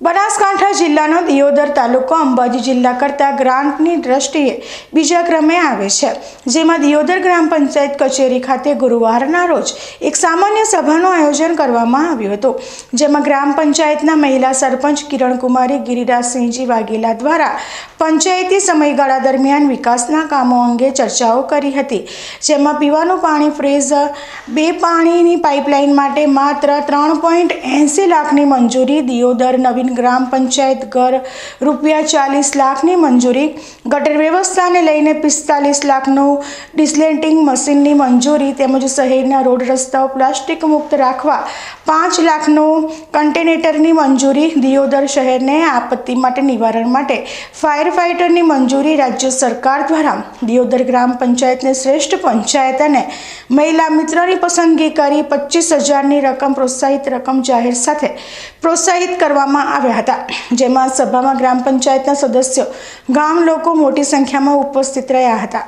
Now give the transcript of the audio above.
બનાસકાંઠા જિલ્લાનો દિયોદર તાલુકો અંબાજી જિલ્લા કરતાં ગ્રાન્ટની દ્રષ્ટિએ બીજા ક્રમે આવે છે. જેમાં દિયોદર ગ્રામ પંચાયત કચેરી ખાતે ગુરુવારના રોજ એક સામાન્ય સભાનું આયોજન કરવામાં આવ્યું હતું. જેમાં ગ્રામ પંચાયતના મહિલા સરપંચ કિરણકુમારી, ગિરિરાજસિંહજી વાઘેલા દ્વારા પંચાયતી સમયગાળા દરમિયાન વિકાસના કામો અંગે ચર્ચાઓ કરી હતી. જેમાં પીવાનું પાણી ફ્રેઝ, બે પાણીની પાઇપલાઇન માટે માત્ર ત્રણ પોઈન્ટ એંસી લાખની મંજૂરી, દિયોદર નવીન ગ્રામ પંચાયત ઘર રૂપિયા ચાલીસ લાખની મંજૂરી, ગટર વ્યવસ્થાને લઈને પિસ્તાલીસ લાખનું ડિસ્લેન્ટિંગ મશીનની મંજૂરી તેમજ શહેરના રોડ રસ્તાઓ પ્લાસ્ટિક મુક્ત રાખવા, પાંચ લાખનું કન્ટેનેટરની મંજૂરી, દિયોદર શહેરને આપત્તિ માટે નિવારણ માટે ફાયર ફાઇટરની મંજૂરી રાજ્ય સરકાર દ્વારા દિયોદર ગ્રામ પંચાયતને શ્રેષ્ઠ પંચાયત અને મહિલા મિત્રની પસંદગી કરી પચીસ હજારની રકમ પ્રોત્સાહિત રકમ જાહેર સાથે પ્રોત્સાહિત કરવામાં આવ્યા હતા. જેમાં સભામાં ગ્રામ પંચાયતના સદસ્યો ગામ લોકો મોટી સંખ્યામાં ઉપસ્થિત રહ્યા હતા.